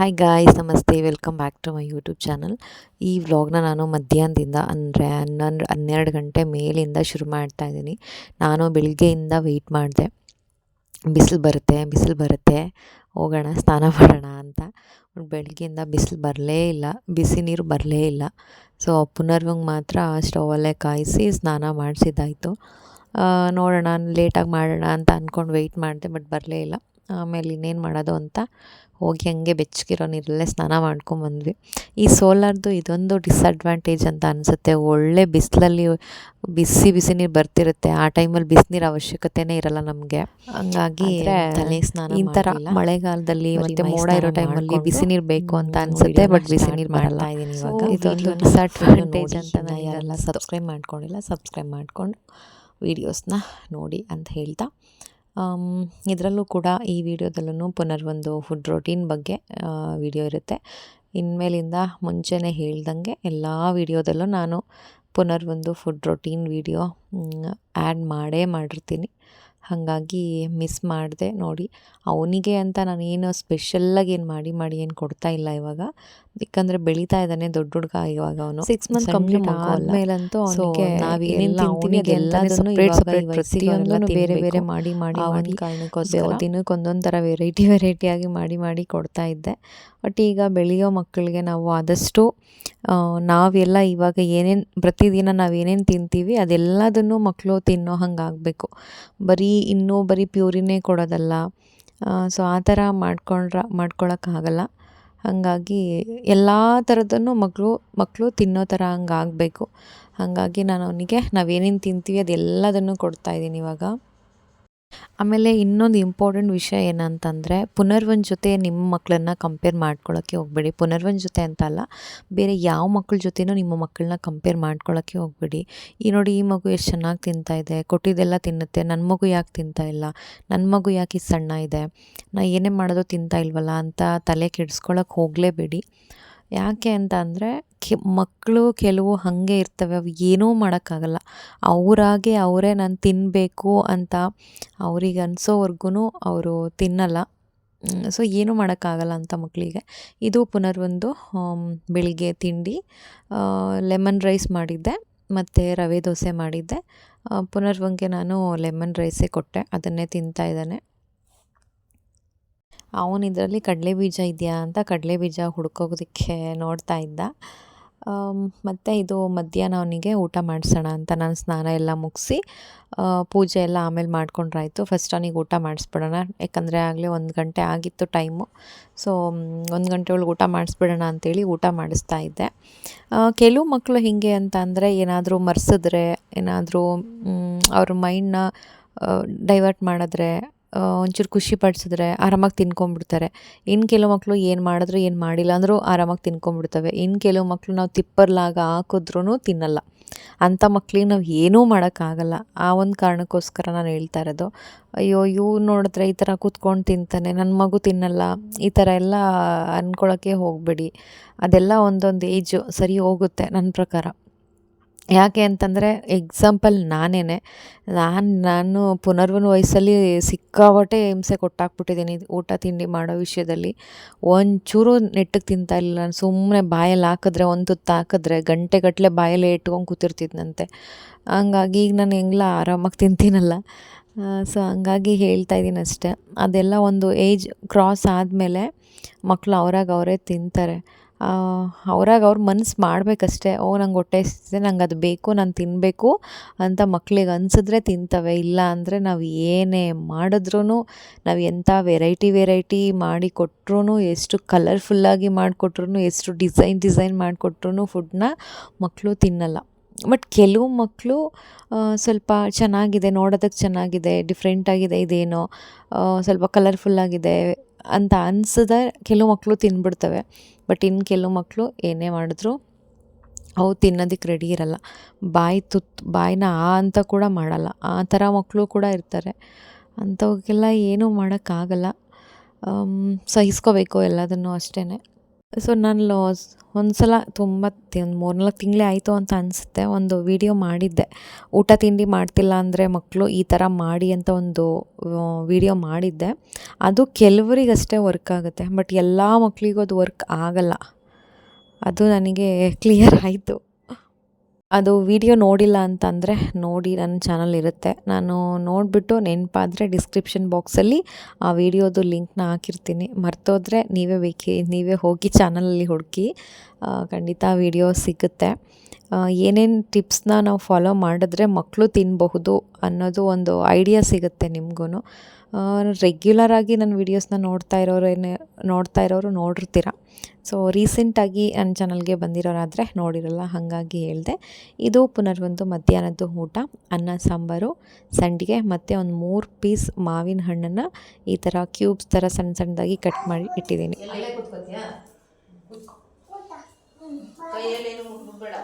Hi guys ನಮಸ್ತೆ. Welcome back to my YouTube channel ಈ ವ್ಲಾಗ್ನ ನಾನು ಮಧ್ಯಾಹ್ನದಿಂದ ಅಂದರೆ ಹನ್ನೊಂದು, ಹನ್ನೆರಡು ಗಂಟೆ ಮೇಲಿಂದ ಶುರು ಮಾಡ್ತಾ ಇದ್ದೀನಿ. ನಾನು ಬೆಳಿಗ್ಗೆಯಿಂದ ವೆಯ್ಟ್ ಮಾಡಿದೆ. ಬಿಸಿಲು ಬರುತ್ತೆ ಬಿಸಿಲು ಬರುತ್ತೆ. ಹೋಗೋಣ, ಸ್ನಾನ ಮಾಡೋಣ ಅಂತ. ಬೆಳಗ್ಗೆಯಿಂದ ಬಿಸಿಲು ಬರಲೇ ಇಲ್ಲ, ಬಿಸಿ ನೀರು ಬರಲೇ ಇಲ್ಲ. ಸೊ ಪುನರ್ವಂಗೆ ಮಾತ್ರ ಸ್ಟವಲ್ಲೇ ಕಾಯಿಸಿ ಸ್ನಾನ ಮಾಡಿಸಿದ್ದಾಯಿತು. ನೋಡೋಣ, ಲೇಟಾಗಿ ಮಾಡೋಣ ಅಂತ ಅಂದ್ಕೊಂಡು ವೆಯ್ಟ್ ಮಾಡಿದೆ ಬಟ್ ಬರಲೇ ಇಲ್ಲ. ಆಮೇಲೆ ಇನ್ನೇನು ಮಾಡೋದು ಅಂತ ಹೋಗಿ ಹಂಗೆ ಬೆಚ್ಚಗಿರೋ ನೀರಲ್ಲೇ ಸ್ನಾನ ಮಾಡ್ಕೊಂಬಂದ್ವಿ ಈ ಸೋಲಾರ್ದು ಇದೊಂದು ಡಿಸ್ಅಡ್ವಾಂಟೇಜ್ ಅಂತ ಅನಿಸುತ್ತೆ. ಒಳ್ಳೆ ಬಿಸಿಲಲ್ಲಿ ಬಿಸಿ ಬಿಸಿ ನೀರು ಬರ್ತಿರುತ್ತೆ. ಆ ಟೈಮಲ್ಲಿ ಬಿಸಿನೀರು ಅವಶ್ಯಕತೆನೇ ಇರಲ್ಲ ನಮಗೆ. ಹಂಗಾಗಿ ತಲೆ ಸ್ನಾನ ಈ ಥರ ಮಳೆಗಾಲದಲ್ಲಿ ಮತ್ತೆ ಮೋಡ ಇರೋ ಟೈಮಲ್ಲಿ ಬಿಸಿ ನೀರು ಬೇಕು ಅಂತ ಅನಿಸುತ್ತೆ ಬಟ್ ಬಿಸಿ ನೀರು ಮಾಡಲ್ಲ ಇದ್ದೀನಿ ಇವಾಗ. ಇದೊಂದು ಡಿಸಡ್ವಾಂಟೇಜ್ ಅಂತ ನಾನು ಯಾರೆಲ್ಲ ಸಬ್ಸ್ಕ್ರೈಬ್ ಮಾಡ್ಕೊಂಡಿಲ್ಲ ಸಬ್ಸ್ಕ್ರೈಬ್ ಮಾಡಿಕೊಂಡು ವೀಡಿಯೋಸ್ನ ನೋಡಿ ಅಂತ ಹೇಳ್ತಾ ಇದರಲ್ಲೂ ಕೂಡ ಈ ವಿಡಿಯೋದಲ್ಲೂ ಪುನರ್ ಒಂದು ಫುಡ್ ರೊಟೀನ್ ಬಗ್ಗೆ ವಿಡಿಯೋ ಇರುತ್ತೆ. ಇನ್ಮೇಲಿಂದ ಮುಂಚೆನೇ ಹೇಳ್ದಂಗೆ ಎಲ್ಲ ವಿಡಿಯೋದಲ್ಲೂ ನಾನು ಪುನರ್ ಒಂದು ಫುಡ್ ರೊಟೀನ್ ವಿಡಿಯೋ ಆ್ಯಡ್ ಮಾಡೇ ಮಾಡಿರ್ತೀನಿ. ಹಾಗಾಗಿ ಮಿಸ್ ಮಾಡಿದೆ ನೋಡಿ. ಅವನಿಗೆ ಅಂತ ನಾನೇನು ಸ್ಪೆಷಲ್ಲಾಗಿ ಏನು ಮಾಡಿ ಮಾಡಿ ಏನು ಕೊಡ್ತಾ ಇಲ್ಲ ಇವಾಗ. ಯಾಕಂದರೆ ಬೆಳೀತಾ ಇದ್ದಾನೆ ದೊಡ್ಡ ಹುಡುಗ ಇವಾಗ ಅವನು. ಸಿಕ್ಸ್ ಮಂತ್ ಕಂಪ್ಲೀಟ್ ಆದ್ಮೇಲಂತೂ ಅವನಿಗೆ ನಾವೇನೇನು ತಿಂತೀನಿ ಪ್ರತಿಯೊಂದನ್ನು ಬೇರೆ ಬೇರೆ ಮಾಡಿ ಮಾಡಿ ಮಾಡಿ. ಕಾರಣಕ್ಕೋಸ್ಕರ. ದಿನಕ್ಕೆ ಒಂದೊಂದು ಥರ ವೆರೈಟಿ ವೆರೈಟಿಯಾಗಿ ಮಾಡಿ ಮಾಡಿ ಕೊಡ್ತಾ ಇದ್ದೆ. ಬಟ್ ಈಗ ಬೆಳೆಯೋ ಮಕ್ಕಳಿಗೆ ನಾವು ಆದಷ್ಟು ನಾವೆಲ್ಲ ಇವಾಗ ಏನೇನು ಪ್ರತಿದಿನ ನಾವು ಏನೇನು ತಿಂತೀವಿ ಅದೆಲ್ಲದನ್ನು ಮಕ್ಕಳು ತಿನ್ನೋ ಹಂಗೆ ಆಗಬೇಕು ಬರೀ ಇನ್ನೂ ಬರೀ ಪ್ಯೂರಿನೇ ಕೊಡೋದಲ್ಲ. ಸೊ ಆ ಥರ ಮಾಡ್ಕೊಂಡ್ರ ಮಾಡ್ಕೊಳಕ್ಕಾಗಲ್ಲ. ಹಾಗಾಗಿ ಎಲ್ಲ ಥರದ್ದನ್ನು ಮಕ್ಕಳು ಮಕ್ಕಳು ತಿನ್ನೋ ಥರ ಹಂಗೆ ಆಗಬೇಕು ಹಾಗಾಗಿ ನಾನು ಅವನಿಗೆ ನಾವೇನೇನು ತಿಂತೀವಿ ಅದೆಲ್ಲದನ್ನು ಕೊಡ್ತಾಯಿದ್ದೀನಿ ಇವಾಗ. ಆಮೇಲೆ ಇನ್ನೊಂದು ಇಂಪಾರ್ಟೆಂಟ್ ವಿಷಯ ಏನಂತಂದರೆ, ಪುನರ್ವನ್ ಜೊತೆ ನಿಮ್ಮ ಮಕ್ಕಳನ್ನ ಕಂಪೇರ್ ಮಾಡ್ಕೊಳ್ಳೋಕ್ಕೆ ಹೋಗಬೇಡಿ. ಪುನರ್ವನ್ ಜೊತೆ ಅಂತ ಅಲ್ಲ, ಬೇರೆ ಯಾವ ಮಕ್ಕಳ ಜೊತೆನೂ ನಿಮ್ಮ ಮಕ್ಕಳನ್ನ ಕಂಪೇರ್ ಮಾಡ್ಕೊಳ್ಳೋಕ್ಕೆ ಹೋಗಬೇಡಿ. ಈ ನೋಡಿ, ಈ ಮಗು ಎಷ್ಟು ಚೆನ್ನಾಗಿ ತಿಂತಾ ಇದೆ, ಕೊಟ್ಟಿದ್ದೆಲ್ಲ ತಿನ್ನುತ್ತೆ ನನ್ನ ಮಗು ಯಾಕೆ ತಿಂತಾ ಇಲ್ಲ ನನ್ನ ಮಗು ಯಾಕೆ ಸಣ್ಣ ಇದೆ, ನಾ ಏನೇ ಮಾಡೋದು ತಿಂತಾ ಇಲ್ವಲ್ಲ ಅಂತ ತಲೆ ಕೆಡಿಸ್ಕೊಳಕ್ಕೆ ಹೋಗಲೇಬೇಡಿ. ಯಾಕೆ ಅಂತ ಅಂದರೆ ಕೆ ಮಕ್ಕಳು ಕೆಲವು ಹಾಗೆ ಇರ್ತವೆ, ಅವು ಏನೂ ಮಾಡೋಕ್ಕಾಗಲ್ಲ. ಅವರಾಗೆ ಅವರೇ ನಾನು ತಿನ್ನಬೇಕು ಅಂತ ಅವ್ರಿಗೆ ಅನಿಸೋವರ್ಗು ಅವರು ತಿನ್ನಲ್ಲ. ಸೊ ಏನೂ ಮಾಡೋಕ್ಕಾಗಲ್ಲ ಅಂತ ಮಕ್ಕಳಿಗೆ ಇದು ಪುನರ್ವೊಂದು ಬೆಳಿಗ್ಗೆ ತಿಂಡಿ ಲೆಮನ್ ರೈಸ್ ಮಾಡಿದ್ದೆ, ಮತ್ತು ರವೆ ದೋಸೆ ಮಾಡಿದ್ದೆ. ಪುನರ್ವಂಗೆ ನಾನು ಲೆಮನ್ ರೈಸೇ ಕೊಟ್ಟೆ, ಅದನ್ನೇ ತಿಂತಾ ಇದ್ದಾನೆ. ಅವನು ಇದರಲ್ಲಿ ಕಡಲೆ ಬೀಜ ಇದೆಯಾ ಅಂತ ಕಡಲೆ ಬೀಜ ಹುಡ್ಕೋದಕ್ಕೆ ನೋಡ್ತಾ ಇದ್ದ. ಮತ್ತು ಇದು ಮಧ್ಯಾಹ್ನ ಅವನಿಗೆ ಊಟ ಮಾಡಿಸೋಣ ಅಂತ ನಾನು ಸ್ನಾನ ಎಲ್ಲ ಮುಗಿಸಿ ಪೂಜೆ ಎಲ್ಲ ಆಮೇಲೆ ಮಾಡ್ಕೊಂಡ್ರಾಯ್ತು. ಫಸ್ಟ್ ಅವನಿಗೆ ಊಟ ಮಾಡಿಸ್ಬಿಡೋಣ. ಯಾಕಂದರೆ ಆಗಲೇ ಒಂದು ಗಂಟೆ ಆಗಿತ್ತು ಟೈಮು. ಸೊ ಒಂದು ಗಂಟೆ ಒಳಗೆ ಊಟ ಮಾಡಿಸ್ಬಿಡೋಣ ಅಂತೇಳಿ ಊಟ ಮಾಡಿಸ್ತಾ ಇದ್ದೆ. ಕೆಲವು ಮಕ್ಕಳು ಹೀಗೆ ಅಂತ ಅಂದರೆ ಏನಾದರೂ ಮರೆಸಿದ್ರೆ, ಏನಾದರೂ ಅವ್ರ ಮೈಂಡನ್ನ ಡೈವರ್ಟ್ ಮಾಡಿದ್ರೆ ಒಂಚೂರು ಖುಷಿ ಪಡಿಸಿದ್ರೆ ಆರಾಮಾಗಿ ತಿನ್ಕೊಂಡ್ಬಿಡ್ತಾರೆ ಇನ್ನು ಕೆಲವು ಮಕ್ಕಳು ಏನು ಮಾಡಿದ್ರು ಏನು ಮಾಡಿಲ್ಲ ಅಂದರೂ ಆರಾಮಾಗಿ ತಿನ್ಕೊಂಡ್ಬಿಡ್ತವೆ ಇನ್ನು ಕೆಲವು ಮಕ್ಕಳು ನಾವು ತಿಪ್ಪರ್ಲಾಗ ಹಾಕಿದ್ರೂ ತಿನ್ನಲ್ಲ. ಅಂಥ ಮಕ್ಳಿಗೆ ನಾವು ಏನೂ ಮಾಡೋಕ್ಕಾಗಲ್ಲ. ಆ ಒಂದು ಕಾರಣಕ್ಕೋಸ್ಕರ ನಾನು ಹೇಳ್ತಾ ಇರೋದು. ಅಯ್ಯೋ ಇವು ನೋಡಿದ್ರೆ ಈ ಥರ ಕೂತ್ಕೊಂಡು ತಿಂತಾನೆ ನನ್ನ ಮಗು ತಿನ್ನಲ್ಲ, ಈ ಥರ ಎಲ್ಲ ಅಂದ್ಕೊಳ್ಳೋಕ್ಕೆ ಹೋಗಬೇಡಿ. ಅದೆಲ್ಲ ಒಂದೊಂದು ಏಜು ಸರಿ ಹೋಗುತ್ತೆ ನನ್ನ ಪ್ರಕಾರ. ಯಾಕೆ ಅಂತಂದರೆ ಎಕ್ಸಾಂಪಲ್ ನಾನೇ ನಾನು ನಾನು ಪುನರ್ವನ ವಯಸ್ಸಲ್ಲಿ ಸಿಕ್ಕಾಪಟ್ಟೆ ಹಿಂಸೆ ಕೊಟ್ಟಾಕ್ಬಿಟ್ಟಿದ್ದೀನಿ ಊಟ, ತಿಂಡಿ ಮಾಡೋ ವಿಷಯದಲ್ಲಿ. ಒಂಚೂರು ನೆಟ್ಟಗೆ ತಿಂತಾ ಇಲ್ಲ ನಾನು ಸುಮ್ಮನೆ ಬಾಯಲ್ಲಿ ಹಾಕಿದ್ರೆ, ಒಂದು ತುತ್ತು ಹಾಕಿದ್ರೆ ಗಂಟೆಗಟ್ಟಲೆ ಬಾಯಲ್ಲೇ ಇಟ್ಕೊಂಡು ಕೂತಿರ್ತಿದ್ನಂತೆ. ಹಂಗಾಗಿ ಈಗ ನಾನು ಹೆಂಗ್ಲ ಆರಾಮಾಗಿ ತಿಂತೀನಲ್ಲ. ಸೊ ಹಂಗಾಗಿ ಹೇಳ್ತಾ ಇದ್ದೀನಿ ಅಷ್ಟೇ. ಅದೆಲ್ಲ ಒಂದು ಏಜ್ ಕ್ರಾಸ್ ಆದಮೇಲೆ ಮಕ್ಕಳು ಅವ್ರಾಗ ಅವರೇ ತಿಂತಾರೆ. ಅವ್ರಾಗ ಅವ್ರ ಮನ್ಸು ಮಾಡಬೇಕಷ್ಟೇ. ಓ, ನಂಗೆ ಹೊಟ್ಟೆ ಹಸಿತಿದೆ, ನಂಗೆ ಅದು ಬೇಕು, ನಾನು ತಿನ್ನಬೇಕು ಅಂತ ಮಕ್ಳಿಗೆ ಅನಿಸಿದ್ರೆ ತಿಂತವೆ. ಇಲ್ಲ ಅಂದರೆ ನಾವು ಏನೇ ಮಾಡಿದ್ರೂ ನಾವು ಎಂಥ ವೆರೈಟಿ ವೆರೈಟಿ ಮಾಡಿ ಕೊಟ್ರೂ ಎಷ್ಟು ಕಲರ್ಫುಲ್ಲಾಗಿ ಮಾಡಿಕೊಟ್ರು ಎಷ್ಟು ಡಿಸೈನ್ ಡಿಸೈನ್ ಮಾಡಿಕೊಟ್ರು ಫುಡ್ನ ಮಕ್ಕಳು ತಿನ್ನಲ್ಲ. ಬಟ್ ಕೆಲವು ಮಕ್ಕಳು ಸ್ವಲ್ಪ ಚೆನ್ನಾಗಿದೆ ನೋಡೋದಕ್ಕೆ ಚೆನ್ನಾಗಿದೆ ಡಿಫ್ರೆಂಟಾಗಿದೆ ಇದೇನೋ ಸ್ವಲ್ಪ ಕಲರ್ಫುಲ್ಲಾಗಿದೆ ಅಂತ ಅನ್ಸಿದ್ರೆ ಕೆಲವು ಮಕ್ಕಳು ತಿನ್ಬಿಡ್ತವೆ. ಬಟ್ ಇನ್ನು ಕೆಲವು ಮಕ್ಕಳು ಏನೇ ಮಾಡಿದ್ರು ಅವು ತಿನ್ನೋದಕ್ಕೆ ರೆಡಿ ಇರಲ್ಲ. ಬಾಯಿ ತುತ್ತು ಬಾಯಿನ ಆ ಅಂತ ಕೂಡ ಮಾಡಲ್ಲ. ಆ ಥರ ಮಕ್ಕಳು ಕೂಡ ಇರ್ತಾರೆ. ಅಂಥವಕ್ಕೆಲ್ಲ ಏನೂ ಮಾಡೋಕ್ಕಾಗಲ್ಲ. ಸಹಿಸ್ಕೋಬೇಕು ಎಲ್ಲದನ್ನು ಅಷ್ಟೇ ಸೊ ನಾನು ಲಾಸ್ ಒಂದು ಸಲ ತುಂಬ ಒಂದು ಮೂರ್ನಾಲ್ಕು ತಿಂಗಳೇ ಆಯಿತು ಅಂತ ಅನಿಸುತ್ತೆ. ಒಂದು ವಿಡಿಯೋ ಮಾಡಿದ್ದೆ. ಊಟ ತಿಂಡಿ ಮಾಡ್ತಿಲ್ಲ ಅಂದರೆ ಮಕ್ಕಳು ಈ ಥರ ಮಾಡಿ ಅಂತ ಒಂದು ವಿಡಿಯೋ ಮಾಡಿದ್ದೆ. ಅದು ಕೆಲವರಿಗಷ್ಟೇ ವರ್ಕ್ ಆಗುತ್ತೆ. ಬಟ್ ಎಲ್ಲ ಮಕ್ಕಳಿಗೂ ಅದು ವರ್ಕ್ ಆಗಲ್ಲ. ಅದು ನನಗೆ ಕ್ಲಿಯರ್ ಆಯಿತು. ಅದು ವಿಡಿಯೋ ನೋಡಿಲ್ಲ ಅಂತಂದರೆ ನೋಡಿ ನನ್ನ ಚಾನಲ್ ಇರುತ್ತೆ. ನಾನು ನೋಡಿಬಿಟ್ಟು ನೆನಪಾದರೆ ಡಿಸ್ಕ್ರಿಪ್ಷನ್ ಬಾಕ್ಸಲ್ಲಿ ಆ ವಿಡಿಯೋದು ಲಿಂಕ್ನ ಹಾಕಿರ್ತೀನಿ. ಮರ್ತೋದ್ರೆ ನೀವೇ ಬೇಕಿ, ನೀವೇ ಹೋಗಿ ಚಾನಲಲ್ಲಿ ಹುಡುಕಿ. ಖಂಡಿತ ವಿಡಿಯೋ ಸಿಗುತ್ತೆ. ಏನೇನು ಟಿಪ್ಸ್ನ ನಾವು ಫಾಲೋ ಮಾಡಿದ್ರೆ ಮಕ್ಕಳು ತಿನ್ನಬಹುದು ಅನ್ನೋದು ಒಂದು ಐಡಿಯಾ ಸಿಗುತ್ತೆ ನಿಮಗೂ ರೆಗ್ಯುಲರಾಗಿ ನನ್ನ ವೀಡಿಯೋಸ್ನ ನೋಡ್ತಾ ಇರೋರೇನೆ ನೋಡ್ತಾ ಇರೋರು ನೋಡಿರ್ತೀರ? ಸೊ ರೀಸೆಂಟಾಗಿ ನನ್ನ ಚಾನಲ್ಗೆ ಬಂದಿರೋರಾದರೆ ನೋಡಿರಲ್ಲ, ಹಾಗಾಗಿ ಹೇಳಿದೆ. ಇದು ಪುನರ್ವೊಂದು ಮಧ್ಯಾಹ್ನದ್ದು ಊಟ, ಅನ್ನ, ಸಾಂಬಾರು, ಸಂಡಿಗೆ, ಮತ್ತು ಒಂದು ಮೂರು ಪೀಸ್ ಮಾವಿನ ಹಣ್ಣನ್ನು ಈ ಥರ ಕ್ಯೂಬ್ಸ್ ಥರ ಸಣ್ಣ ಸಣ್ಣದಾಗಿ ಕಟ್ ಮಾಡಿ ಇಟ್ಟಿದ್ದೀನಿ. ಕೈಯಲ್ಲೇನು ಮುಟ್ಬೇಡ.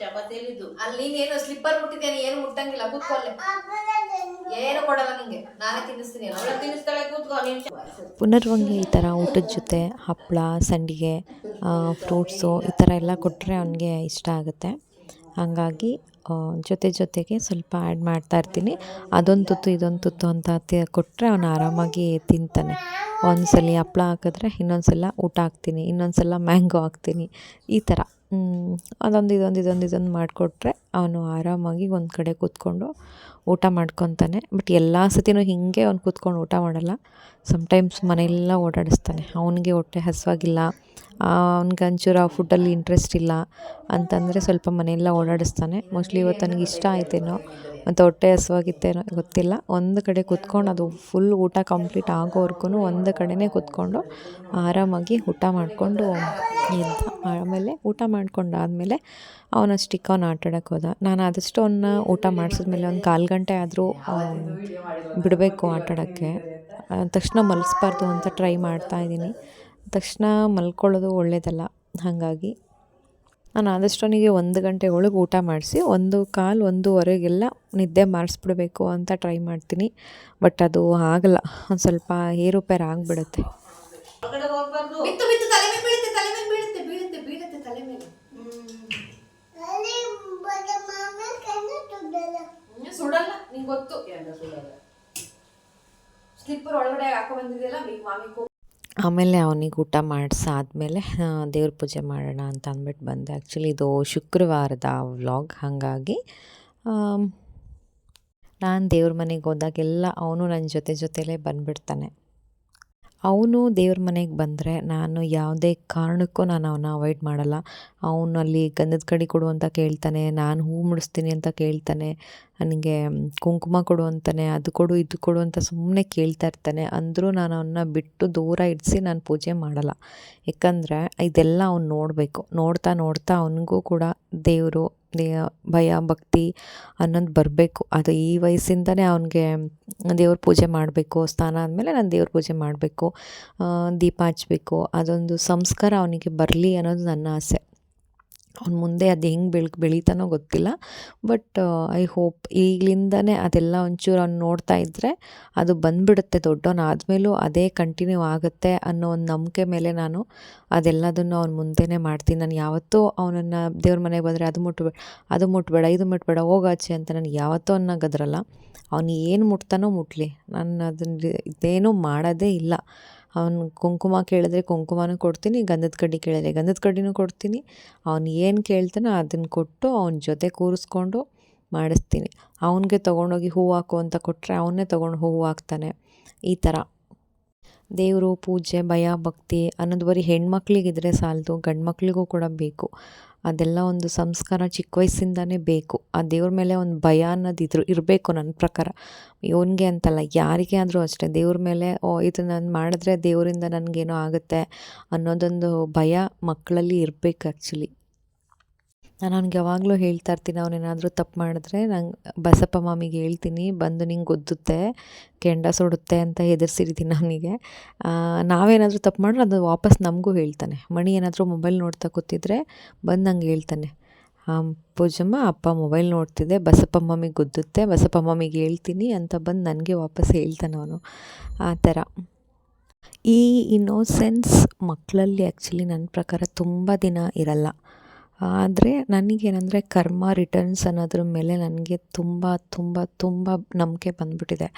ಚಪಾತಿಯಲ್ಲಿದ್ದು. ಅಲ್ಲಿ ನೀನೇನು ಸ್ಲಿಪ್ಪರ್ ಮುಟ್ಟಿದ್ದೇನೆ ಏನು ಮುಟ್ಟಂಗಿಲ್ಲ. ಕೂತ್ಕೊಳ್ಳೆ ಏನು ಕೊಡಲ್ಲ ನಿಂಗೆ? ನಾನೇ ತಿನ್ನಿಸ್ತೀನಿ. ಅವಳ ತಿನ್ನಿಸ್ತಾಳೆ ಕೂತ್ಕೋ. ನೀನು ಪುನರ್ವಂಗೆ ಈ ಥರ ಊಟದ ಜೊತೆ ಹಪ್ಪಳ ಸಂಡಿಗೆ ಫ್ರೂಟ್ಸು ಈ ಥರ ಎಲ್ಲ ಕೊಟ್ಟರೆ ಅವನಿಗೆ ಇಷ್ಟ ಆಗುತ್ತೆ. ಹಾಗಾಗಿ ಜೊತೆ ಜೊತೆಗೆ ಸ್ವಲ್ಪ ಆ್ಯಡ್ ಮಾಡ್ತಾ ಇರ್ತೀನಿ. ಅದೊಂದು ತುತ್ತು, ಇದೊಂದು ತುತ್ತು ಅಂತ ಕೊಟ್ಟರೆ ಅವನು ಆರಾಮಾಗಿ ತಿಂತಾನೆ. ಒಂದು ಸಲ ಹಪ್ಳ ಹಾಕಿದ್ರೆ ಇನ್ನೊಂದು ಸಲ ಊಟ ಹಾಕ್ತೀನಿ ಇನ್ನೊಂದು ಸಲ ಮ್ಯಾಂಗೋ ಹಾಕ್ತೀನಿ. ಈ ಥರ ಅದೊಂದು, ಇದೊಂದು ಇದೊಂದು ಇದೊಂದು ಮಾಡಿಕೊಟ್ರೆ ಅವನು ಆರಾಮಾಗಿ ಒಂದು ಕಡೆ ಕೂತ್ಕೊಂಡು ಊಟ ಮಾಡ್ಕೊತಾನೆ. ಬಟ್ ಎಲ್ಲ ಸತಿನೂ ಹೀಗೆ ಅವ್ನು ಕೂತ್ಕೊಂಡು ಊಟ ಮಾಡಲ್ಲ. ಸಮ್ಟೈಮ್ಸ್ ಮನೆಯೆಲ್ಲ ಓಡಾಡಿಸ್ತಾನೆ. ಅವನಿಗೆ ಹೊಟ್ಟೆ ಹಸಿವಾಗಿಲ್ಲ. ಅವ್ನಿಗೆ ಒಂಚೂರು ಆ ಫುಡ್ಡಲ್ಲಿ ಇಂಟ್ರೆಸ್ಟ್ ಇಲ್ಲ ಅಂತಂದರೆ ಸ್ವಲ್ಪ ಮನೆಯೆಲ್ಲ ಓಡಾಡಿಸ್ತಾನೆ. ಮೋಸ್ಟ್ಲಿ ಇವತ್ತು ನನಗೆ ಇಷ್ಟ ಆಯ್ತೇನೋ, ಮತ್ತು ಹೊಟ್ಟೆ ಹಸುವಾಗಿತ್ತೇನೋ ಗೊತ್ತಿಲ್ಲ. ಒಂದು ಕಡೆ ಕೂತ್ಕೊಂಡು ಅದು ಫುಲ್ ಊಟ ಕಂಪ್ಲೀಟ್ ಆಗೋವರೆಗೂ ಒಂದು ಕಡೆನೇ ಕೂತ್ಕೊಂಡು ಆರಾಮಾಗಿ ಊಟ ಮಾಡಿಕೊಂಡು ಎದ್ದ. ಆಮೇಲೆ ಊಟ ಮಾಡ್ಕೊಂಡಾದಮೇಲೆ ಅವನಷ್ಟಕ್ಕೆ ಅವ್ನು ಆಟಾಡೋಕ್ಕೆ ಹೋದ. ನಾನು ಆದಷ್ಟು ಅವನ್ನ ಊಟ ಮಾಡಿಸಿದ್ಮೇಲೆ ಒಂದು ಕಾಲು ಗಂಟೆ ಆದರೂ ಬಿಡಬೇಕು ಆಟಾಡೋಕ್ಕೆ. ತಕ್ಷಣ ಮಲಗಿಸ್ಬಾರ್ದು ಅಂತ ಟ್ರೈ ಮಾಡ್ತಾಯಿದ್ದೀನಿ ತಕ್ಷಣ ಮಲ್ಕೊಳ್ಳೋದು ಒಳ್ಳೆಯದಲ್ಲ ಹಾಗಾಗಿ ನಾನು ಆದಷ್ಟು ಅವನಿಗೆ ಒಂದು ಗಂಟೆ ಒಳಗೆ ಊಟ ಮಾಡಿಸಿ ಒಂದು ಕಾಲು ಒಂದೂವರೆಗೆಲ್ಲ ನಿದ್ದೆ ಮಾಡಿಸ್ಬಿಡ್ಬೇಕು ಅಂತ ಟ್ರೈ ಮಾಡ್ತೀನಿ. ಬಟ್ ಅದು ಆಗಲ್ಲ. ಒಂದು ಸ್ವಲ್ಪ ಏರುಪೇರು ಆಗಿಬಿಡುತ್ತೆ. ಬಿತ್ತು ಬಿತ್ತು ತಲೆ ಮೇಲೆ ಬೀಳುತ್ತೆ ತಲೆ ಮೇಲೆ ಬೀಳುತ್ತೆ ಬೀಳುತ್ತೆ ಬೀಳುತ್ತೆ ತಲೆ ಮೇಲೆ. ಹ್ಮ್, ಸುಡಲ್ಲ ನಿಂಗೆ ಗೊತ್ತು. ಸ್ಲಿಪ್ಪರ್ ಒಳಗಡೆ ಹಾಕೊಂಡ್ ಬಂದಿದೆಯಲ್ಲ ಈಗ ಮಾಮಿ ಕೂ ಆಮೇಲೆ ಅವನಿಗೆ ಊಟ ಮಾಡಿಸಾದ್ಮೇಲೆ ದೇವ್ರ ಪೂಜೆ ಮಾಡೋಣ ಅಂತ ಅಂದ್ಬಿಟ್ಟು ಬಂದೆ. ಆ್ಯಕ್ಚುಲಿ ಇದು ಶುಕ್ರವಾರದ ವ್ಲಾಗ್, ಹಾಗಾಗಿ ನಾನು ದೇವ್ರ ಮನೆಗೆ ಹೋದಾಗೆಲ್ಲ ಅವನು ನನ್ನ ಜೊತೆ ಜೊತೆಲೇ ಬಂದುಬಿಡ್ತಾನೆ. ಅವನು ದೇವ್ರ ಮನೆಗೆ ಬಂದರೆ ನಾನು ಯಾವುದೇ ಕಾರಣಕ್ಕೂ ನಾನು ಅವನ ಅವಾಯ್ಡ್ ಮಾಡಲ್ಲ. ಅವನಲ್ಲಿ ಗಂಧದ ಕಡ್ಡಿ ಕೊಡು ಅಂತ ಕೇಳ್ತಾನೆ, ನಾನು ಹೂ ಮುಡಿಸ್ತೀನಿ ಅಂತ ಕೇಳ್ತಾನೆ, ನನಗೆ ಕುಂಕುಮ ಕೊಡು ಅಂತಾನೆ, ಅದು ಕೊಡು, ಇದು ಕೊಡು ಅಂತ ಸುಮ್ಮನೆ ಕೇಳ್ತಾ ಇರ್ತಾನೆ. ಅಂದರೂ ನಾನು ಅವನ್ನ ಬಿಟ್ಟು ದೂರ ಇಡಿಸಿ ನಾನು ಪೂಜೆ ಮಾಡಲ್ಲ. ಯಾಕಂದರೆ ಇದೆಲ್ಲ ಅವ್ನು ನೋಡಬೇಕು. ನೋಡ್ತಾ ನೋಡ್ತಾ ಅವನಿಗೂ ಕೂಡ ದೇವರು ಭಯ ಭಕ್ತಿ ಅನ್ನೋದು ಬರಬೇಕು. ಅದು ಈ ವಯಸ್ಸಿಂದನೇ ಅವನಿಗೆ ದೇವ್ರ ಪೂಜೆ ಮಾಡಬೇಕು. ಸ್ನಾನ ಆದಮೇಲೆ ನಾನು ದೇವ್ರ ಪೂಜೆ ಮಾಡಬೇಕು. ದೀಪ ಹಚ್ಚಬೇಕು ಅದೊಂದು ಸಂಸ್ಕಾರ ಅವನಿಗೆ ಬರಲಿ ಅನ್ನೋದು ನನ್ನ ಆಸೆ. ಅವ್ನು ಮುಂದೆ ಅದು ಹೆಂಗೆ ಬೆಳ್ ಬೆಳೀತಾನೋ ಗೊತ್ತಿಲ್ಲ. ಬಟ್ ಐ ಹೋಪ್ ಈಗಲಿಂದನೇ ಅದೆಲ್ಲ ಒಂಚೂರು ಅವ್ನು ನೋಡ್ತಾ ಇದ್ದರೆ ಅದು ಬಂದುಬಿಡುತ್ತೆ ದೊಡ್ಡವನಾದ್ಮೇಲೂ ಅದೇ ಕಂಟಿನ್ಯೂ ಆಗುತ್ತೆ ಅನ್ನೋ ಒಂದು ನಂಬಿಕೆ ಮೇಲೆ ನಾನು ಅದೆಲ್ಲದನ್ನು ಅವ್ನು ಮುಂದೆನೇ ಮಾಡ್ತೀನಿ. ನಾನು ಯಾವತ್ತೂ ಅವನನ್ನು ದೇವ್ರ ಮನೆಗೆ ಬಂದರೆ ಅದು ಮುಟ್ಬೇಡ ಅದು ಮುಟ್ಬೇಡ, ಇದು ಮುಟ್ಬೇಡ, ಹೋಗಾಚೆ ಅಂತ ನಾನು ಯಾವತ್ತೂ ಅವನ್ನ ಗದ್ರಲ್ಲ ಅವನು ಏನು ಮುಟ್ತಾನೋ ಮುಟ್ಲಿ. ನಾನು ಅದನ್ನ ಇದೇನೂ ಮಾಡೋದೇ ಇಲ್ಲ. ಅವನು ಕುಂಕುಮ ಕೇಳಿದ್ರೆ ಕುಂಕುಮನೂ ಕೊಡ್ತೀನಿ, ಗಂಧದ ಕಡ್ಡಿ ಕೇಳಿದ್ರೆ ಗಂಧದ ಕಡ್ಡಿನೂ ಕೊಡ್ತೀನಿ. ಅವ್ನು ಏನು ಕೇಳ್ತಾನೋ ಅದನ್ನು ಕೊಟ್ಟು ಅವನ ಜೊತೆ ಕೂರಿಸ್ಕೊಂಡು ಮಾಡಿಸ್ತೀನಿ. ಅವನಿಗೆ ತೊಗೊಂಡೋಗಿ ಹೂವು ಹಾಕು ಅಂತ ಕೊಟ್ಟರೆ ಅವನ್ನೇ ತೊಗೊಂಡು ಹೂವು ಹಾಕ್ತಾನೆ. ಈ ಥರ ದೇವರು, ಪೂಜೆ, ಭಯ, ಭಕ್ತಿ ಅನ್ನೋದು ಬರೀ ಹೆಣ್ಮಕ್ಳಿಗಿದ್ರೆ ಸಾಲದು ಗಂಡು ಮಕ್ಕಳಿಗೂ ಕೂಡ ಬೇಕು. ಅದೆಲ್ಲ ಒಂದು ಸಂಸ್ಕಾರ ಚಿಕ್ಕ ವಯಸ್ಸಿಂದನೇ ಬೇಕು. ಆ ದೇವ್ರ ಮೇಲೆ ಒಂದು ಭಯ ಅನ್ನೋದು ಇದ್ರು ಇರಬೇಕು ನನ್ನ ಪ್ರಕಾರ. ಇವನಿಗೆ ಅಂತಲ್ಲ, ಯಾರಿಗೆ ಆದರೂ ಅಷ್ಟೇ. ದೇವ್ರ ಮೇಲೆ, ಓ, ಇದು ನಾನು ಮಾಡಿದ್ರೆ ದೇವರಿಂದ ನನಗೇನೋ ಆಗುತ್ತೆ ಅನ್ನೋದೊಂದು ಭಯ ಮಕ್ಕಳಲ್ಲಿ ಇರಬೇಕು ಆ್ಯಕ್ಚುಲಿ ನಾನು ಅವ್ನಿಗೆ ಯಾವಾಗಲೂ ಹೇಳ್ತಾ ಇರ್ತೀನಿ ಅವನೇನಾದರೂ ತಪ್ಪು ಮಾಡಿದ್ರೆ ನಂಗೆ ಬಸಪ್ಪ ಮಾಮಿಗೆ ಹೇಳ್ತೀನಿ, ಬಂದು ನಿಂಗೆ ಗೊದ್ದುತ್ತೆ ಕೆಂಡ ಸುಡುತ್ತೆ ಅಂತ ಹೆದರ್ಸಿರ್ತೀನಿ ಅವನಿಗೆ ನಾವೇನಾದರೂ ತಪ್ಪು ಮಾಡಿದ್ರೆ ಅದು ವಾಪಸ್ ನಮಗೂ ಹೇಳ್ತಾನೆ. ಮಣಿ ಏನಾದರೂ ಮೊಬೈಲ್ ನೋಡ್ತಾ ಕೂತಿದ್ರೆ ಬಂದು ನಂಗೆ ಹೇಳ್ತಾನೆ. ಪೂಜಮ್ಮ, ಅಪ್ಪ ಮೊಬೈಲ್ ನೋಡ್ತಿದ್ದೆ ಬಸಪ್ಪ ಮಮ್ಮಿಗೆ ಗೊದ್ದುತ್ತೆ ಬಸಪ್ಪ ಮಮ್ಮಿಗೆ ಹೇಳ್ತೀನಿ ಅಂತ ಬಂದು ನನಗೆ ವಾಪಸ್ ಹೇಳ್ತಾನೆ ಅವನು. ಆ ಥರ. ಈ ಇನ್ನೋಸೆನ್ಸ್ ಮಕ್ಕಳಲ್ಲಿ ಆ್ಯಕ್ಚುಲಿ ನನ್ನ ಪ್ರಕಾರ ತುಂಬ ದಿನ ಇರಲ್ಲ. ಆದರೆ ನನಗೇನಂದರೆ ಕರ್ಮ ರಿಟರ್ನ್ಸ್ ಅನ್ನೋದ್ರ ಮೇಲೆ ನನಗೆ ತುಂಬ ತುಂಬ ತುಂಬ ನಂಬಿಕೆ ಬಂದುಬಿಟ್ಟಿದೆ.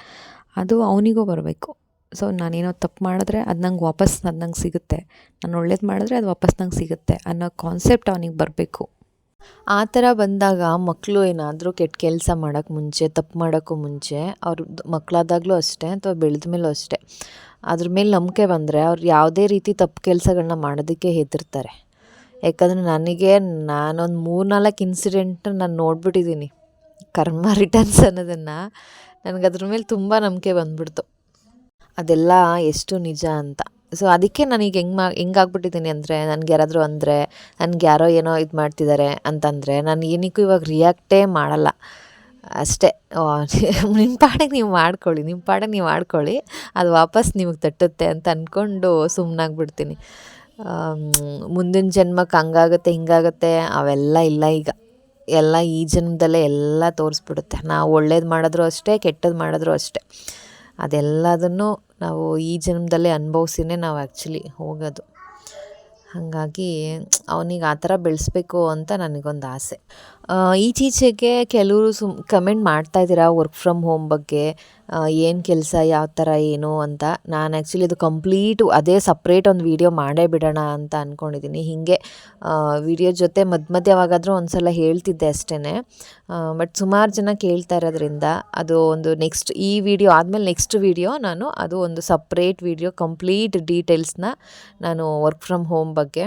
ಅದು ಅವನಿಗೂ ಬರಬೇಕು. ಸೊ ನಾನೇನೋ ತಪ್ಪು ಮಾಡಿದ್ರೆ ಅದು ನಂಗೆ ವಾಪಸ್, ಅದು ನಂಗೆ ಸಿಗುತ್ತೆ. ನಾನು ಒಳ್ಳೇದು ಮಾಡಿದ್ರೆ ಅದು ವಾಪಸ್ ನಂಗೆ ಸಿಗುತ್ತೆ ಅನ್ನೋ ಕಾನ್ಸೆಪ್ಟ್ ಅವನಿಗೆ ಬರಬೇಕು. ಆ ಥರ ಬಂದಾಗ ಮಕ್ಕಳು ಏನಾದರೂ ಕೆಟ್ಟ ಕೆಲಸ ಮಾಡೋಕ್ಕೆ ಮುಂಚೆ, ತಪ್ಪು ಮಾಡೋಕ್ಕೂ ಮುಂಚೆ, ಅವ್ರ ಮಕ್ಕಳಾದಾಗಲೂ ಅಷ್ಟೇ ಅಥವಾ ಬೆಳೆದ ಮೇಲೂ ಅಷ್ಟೇ, ಅದ್ರ ಮೇಲೆ ನಂಬಿಕೆ ಬಂದರೆ ಅವ್ರು ಯಾವುದೇ ರೀತಿ ತಪ್ಪು ಕೆಲಸಗಳನ್ನ ಮಾಡೋದಕ್ಕೆ ಹೆದರ್ತಾರೆ. ಯಾಕಂದರೆ ನನಗೆ ನಾನೊಂದು ಮೂರು ನಾಲ್ಕು ಇನ್ಸಿಡೆಂಟ್ ನಾನು ನೋಡ್ಬಿಟ್ಟಿದ್ದೀನಿ ಕರ್ಮ ರಿಟರ್ನ್ಸ್ ಅನ್ನೋದನ್ನು. ನನಗೆ ಅದ್ರ ಮೇಲೆ ತುಂಬ ನಂಬಿಕೆ ಬಂದ್ಬಿಡ್ತು. ಅದೆಲ್ಲ ಎಷ್ಟು ನಿಜ ಅಂತ. ಸೊ ಅದಕ್ಕೆ ನನಗೆ ಹೆಂಗೆ ಮಾ ಹೆಂಗಾಗ್ಬಿಟ್ಟಿದ್ದೀನಿ ಅಂದರೆ, ನನಗೆ ಯಾರಾದರೂ ಅಂದರೆ, ನನಗೆ ಯಾರೋ ಏನೋ ಇದು ಮಾಡ್ತಿದ್ದಾರೆ ಅಂತಂದರೆ, ನಾನು ಏನಕ್ಕೂ ಇವಾಗ ರಿಯಾಕ್ಟೇ ಮಾಡಲ್ಲ. ಅಷ್ಟೇ. ನಿಮ್ಮ ಪಾಡಿಗೆ ನೀವು ಮಾಡ್ಕೊಳ್ಳಿ ನಿಮ್ಮ ಪಾಡಿಗೆ ನೀವು ಮಾಡ್ಕೊಳ್ಳಿ. ಅದು ವಾಪಸ್ ನಿಮಗೆ ತಟ್ಟುತ್ತೆ ಅಂತ ಅಂದ್ಕೊಂಡು ಸುಮ್ಮನಾಗ್ಬಿಡ್ತೀನಿ ಮುಂದಿನ ಜನ್ಮಕ್ಕೆ ಹಂಗಾಗತ್ತೆ, ಹಿಂಗಾಗತ್ತೆ, ಅವೆಲ್ಲ ಇಲ್ಲ ಈಗ. ಎಲ್ಲ ಈ ಜನ್ಮದಲ್ಲೇ ಎಲ್ಲ ತೋರಿಸ್ಬಿಡುತ್ತೆ. ನಾವು ಒಳ್ಳೇದು ಮಾಡಿದ್ರು ಅಷ್ಟೇ ಕೆಟ್ಟದ್ದು ಮಾಡಿದ್ರು ಅಷ್ಟೇ. ಅದೆಲ್ಲದನ್ನು ನಾವು ಈ ಜನ್ಮದಲ್ಲೇ ಅನುಭವಿಸಿನೇ ನಾವು ಆ್ಯಕ್ಚುಲಿ ಹೋಗೋದು. ಹಾಗಾಗಿ ಅವನಿಗೆ ಆ ಥರ ಬೆಳೆಸ್ಬೇಕು ಅಂತ ನನಗೊಂದು ಆಸೆ. ಈಚೀಚೆಗೆ ಕೆಲವರು ಸುಮ್ ಕಮೆಂಟ್ ಮಾಡ್ತಾ ಇದ್ದೀರಾ ವರ್ಕ್ ಫ್ರಮ್ ಹೋಮ್ ಬಗ್ಗೆ? ಏನು ಕೆಲಸ, ಯಾವ ಥರ ಏನು ಅಂತ ನಾನು ಆ್ಯಕ್ಚುಲಿ ಅದು ಕಂಪ್ಲೀಟು ಅದೇ ಸಪ್ರೇಟ್ ಒಂದು ವೀಡಿಯೋ ಮಾಡೇ ಬಿಡೋಣ ಅಂತ ಅಂದ್ಕೊಂಡಿದ್ದೀನಿ ಹೀಗೆ ವಿಡಿಯೋ ಜೊತೆ ಮಧ್ಯ ಮಧ್ಯವಾಗಾದರೂ ಒಂದು ಸಲ ಹೇಳ್ತಿದ್ದೆ ಅಷ್ಟೇ ಬಟ್ ಸುಮಾರು ಜನ ಕೇಳ್ತಾ ಇರೋದ್ರಿಂದ ಅದು ಒಂದು ನೆಕ್ಸ್ಟ್ ಈ ವಿಡಿಯೋ ಆದಮೇಲೆ ನೆಕ್ಸ್ಟ್ ವಿಡಿಯೋ ನಾನು ಅದು ಒಂದು ಸಪ್ರೇಟ್ ವಿಡಿಯೋ ಕಂಪ್ಲೀಟ್ ಡೀಟೇಲ್ಸ್ನ ನಾನು ವರ್ಕ್ ಫ್ರಮ್ ಹೋಮ್ ಬಗ್ಗೆ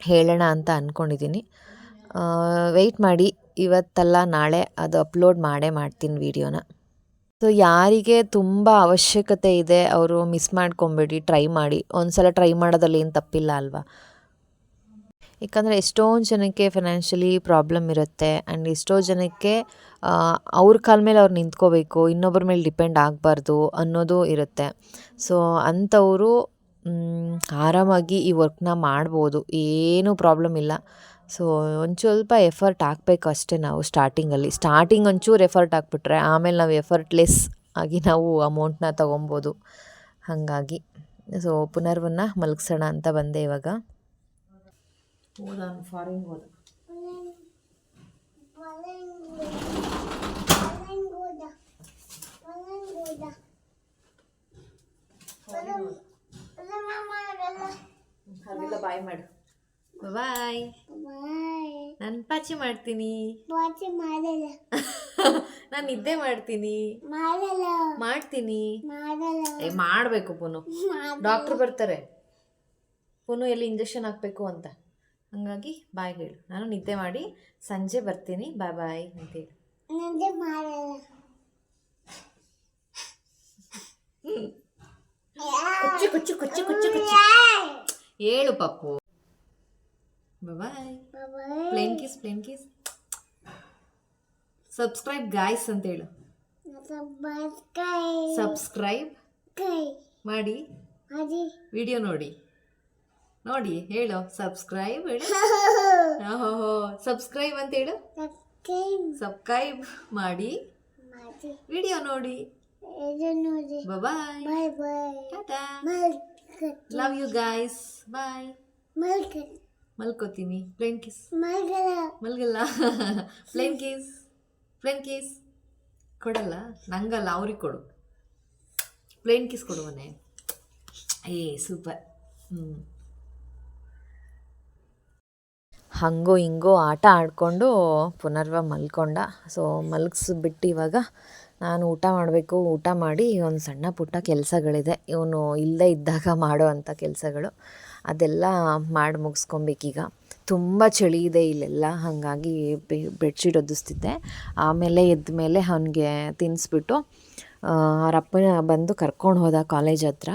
ಹೇಳೋಣ ಅಂತ ಅಂದ್ಕೊಂಡಿದ್ದೀನಿ ವೆಯ್ಟ್ ಮಾಡಿ ಇವತ್ತಲ್ಲ ನಾಳೆ ಅದು ಅಪ್ಲೋಡ್ ಮಾಡೇ ಮಾಡ್ತೀನಿ ವೀಡಿಯೋನ ಸೊ ಯಾರಿಗೆ ತುಂಬ ಅವಶ್ಯಕತೆ ಇದೆ, ಅವರು ಮಿಸ್ ಮಾಡ್ಕೊಬೇಡಿ ಟ್ರೈ ಮಾಡಿ. ಒಂದು ಸಲ ಟ್ರೈ ಮಾಡೋದಲ್ಲಿ ಏನು ತಪ್ಪಿಲ್ಲ ಅಲ್ವಾ? ಯಾಕಂದರೆ ಎಷ್ಟೊಂದು ಜನಕ್ಕೆ ಫಿನಾನ್ಷಿಯಲಿ ಪ್ರಾಬ್ಲಮ್ ಇರುತ್ತೆ ಆ್ಯಂಡ್ ಎಷ್ಟೋ ಜನಕ್ಕೆ ಅವ್ರ ಕಾಲ ಮೇಲೆ ಅವ್ರು ನಿಂತ್ಕೋಬೇಕು ಇನ್ನೊಬ್ಬರ ಮೇಲೆ ಡಿಪೆಂಡ್ ಆಗಬಾರ್ದು ಅನ್ನೋದು ಇರುತ್ತೆ. ಸೊ ಅಂಥವರು ಆರಾಮಾಗಿ ಈ ವರ್ಕ್ನ ಮಾಡ್ಬೋದು. ಏನೂ ಪ್ರಾಬ್ಲಮ್ ಇಲ್ಲ. ಸೊ ಒಂದು ಸ್ವಲ್ಪ ಎಫರ್ಟ್ ಹಾಕ್ಬೇಕು ಅಷ್ಟೇ ನಾವು ಸ್ಟಾರ್ಟಿಂಗಲ್ಲಿ ಸ್ಟಾರ್ಟಿಂಗ್ ಒಂಚೂರು ಎಫರ್ಟ್ ಹಾಕ್ಬಿಟ್ರೆ ಆಮೇಲೆ ನಾವು ಎಫರ್ಟ್ಲೆಸ್ ಆಗಿ ನಾವು ಅಮೌಂಟ್ನ ತೊಗೊಬೋದು. ಹಾಗಾಗಿ. ಸೊ ಪುನರ್ವನ್ನ ಮಲಗಿಸೋಣ ಅಂತ ಬಂದೆ ಇವಾಗ. ಫಾರಿನ್ ಹೋದ ಬಾಯ್ ಮಾಡು. ಬಾಯ್ ನಾನು ಪಾಚಿ ಮಾಡ್ತೀನಿ. ಪಾಚಿ ಮಾಡಲ್ಲ. ನಾನು ನಿದ್ದೆ ಮಾಡ್ತೀನಿ. ಮಾಡಲ್ಲ. ಮಾಡ್ತೀನಿ. ಮಾಡಲ್ಲ. ಏ ಮಾಡಬೇಕು ಪುನು. ಡಾಕ್ಟರ್ ಬರ್ತಾರೆ. ಪುನು ಎಲ್ಲಿ ಇಂಜೆಕ್ಷನ್ ಹಾಕಬೇಕು ಅಂತ. ಹಾಗಾಗಿ ಬಾಯ್ ಹೇಳು. ನಾನು ನಿದ್ದೆ ಮಾಡಿ ಸಂಜೆ ಬರ್ತೀನಿ. ಬಾಯ್ ಬಾಯ್ ಅಂತೇಳಿ ನಿದ್ದೆ ಮಾಡಲ್ಲ. ಕುಚ್ಚು ಕುಚ್ಚು ಕುಚ್ಚು ಕುಚ್ಚು ಕುಚ್ಚು. ಹೇಳು Pappu bye plane kiss plane kiss subscribe guys ಅಂತ ಹೇಳು. ಸಬ್ಸ್ಕ್ರೈಬ್ ಮಾಡಿ. ವಿಡಿಯೋ ನೋಡಿ. ನೋಡಿ ಹೇಳು. ಸಬ್ಸ್ಕ್ರೈಬ್ ಹೇಳು. ಓಹೋ ಸಬ್ಸ್ಕ್ರೈಬ್ ಅಂತ ಹೇಳು. ಸಬ್ಸ್ಕ್ರೈಬ್ ಮಾಡಿ. ವಿಡಿಯೋ ನೋಡಿ. Bye bye Tata love you guys bye ಮಲ್ಕೋತೀನಿ. ಪ್ಲೇನ್ ಕಿಸ್ ಮಲ್ಗಲ್ಲ. ಪ್ಲೇನ್ ಕಿಸ್ ಪ್ಲೇನ್ ಕಿಸ್ ಕೊಡಲ್ಲ. ನಂಗಲ್ಲ ಅವ್ರಿಗೆ ಕೊಡು. ಪ್ಲೇನ್ ಕಿಸ್ ಕೊಡುವನೆ ಏ ಸೂಪರ್ ಹ್ಞೂ ಹಂಗೋ ಹಿಂಗೋ ಆಟ ಆಡಿಕೊಂಡು ಪುನರ್ವ ಮಲ್ಕೊಂಡ. ಸೊ ಮಲಗಿಸ್ಬಿಟ್ಟು ಇವಾಗ ನಾನು ಊಟ ಮಾಡಬೇಕು, ಊಟ ಮಾಡಿ ಒಂದು ಸಣ್ಣ ಪುಟ್ಟ ಕೆಲಸಗಳಿದೆ. ಇವನು ಇಲ್ಲದೇ ಇದ್ದಾಗ ಮಾಡೋ ಅಂಥ ಕೆಲಸಗಳು. ಅದೆಲ್ಲ ಮಾಡಿ ಮುಗಿಸ್ಕೊಬೇಕೀಗ. ತುಂಬ ಚಳಿ ಇದೆ ಇಲ್ಲೆಲ್ಲ, ಹಾಗಾಗಿ ಬೆಡ್ಶೀಟ್ ಒದಿಸ್ತಿದ್ದೆ. ಆಮೇಲೆ ಎದ್ದ ಮೇಲೆ ಅವನಿಗೆ ತಿನ್ನಿಸ್ಬಿಟ್ಟು ಅಪ್ಪನ ಬಂದು ಕರ್ಕೊಂಡು ಹೋದ ಕಾಲೇಜ್ ಹತ್ರ.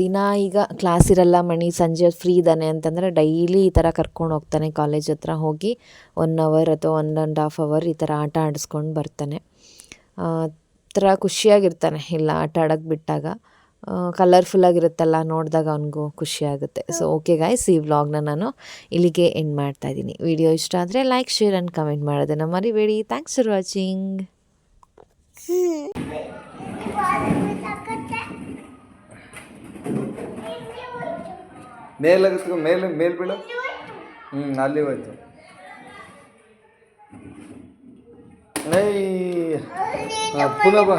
ದಿನ ಈಗ ಕ್ಲಾಸ್ ಇರಲ್ಲ ಮಣಿ, ಸಂಜೆ ಫ್ರೀ ಇದ್ದಾನೆ ಅಂತಂದರೆ ಡೈಲಿ ಈ ಥರ ಕರ್ಕೊಂಡು ಹೋಗ್ತಾನೆ ಕಾಲೇಜ್ ಹತ್ರ. ಹೋಗಿ ಒನ್ ಅವರ್ ಅಥವಾ ಒನ್ ಆ್ಯಂಡ್ ಹಾಫ್ ಅವರ್ ಈ ಥರ ಆಟ ಆಡಿಸ್ಕೊಂಡು ಬರ್ತಾನೆ. ಥರ ಖುಷಿಯಾಗಿರ್ತಾನೆ. ಇಲ್ಲ, ಆಟ ಆಡೋಕ್ಕೆ ಬಿಟ್ಟಾಗ ಕಲರ್ಫುಲ್ಲಾಗಿರುತ್ತಲ್ಲ ನೋಡಿದಾಗ ಅವನಿಗೂ ಖುಷಿಯಾಗುತ್ತೆ ಸೊ ಓಕೆ ಗಾಯ್ಸ್ ಈ ವ್ಲಾಗ್ನ ನಾನು ಇಲ್ಲಿಗೆ ಎಂಡ್ ಮಾಡ್ತಾ ಇದ್ದೀನಿ. ವಿಡಿಯೋ ಇಷ್ಟ ಆದರೆ ಲೈಕ್ ಶೇರ್ ಆ್ಯಂಡ್ ಕಮೆಂಟ್ ಮಾಡೋದನ್ನು ಮರಿಬೇಡಿ. ಥ್ಯಾಂಕ್ಸ್ ಫಾರ್ ವಾಚಿಂಗ್ ಮೇಲೆ ಮೇಲೆ ಮೇಲೆ ಬೀಳು. ಹ್ಞೂ ಅಲ್ಲಿ ಹೋಯ್ತು. ಐ ಹಾಂ ಪುನಃ ಬಾ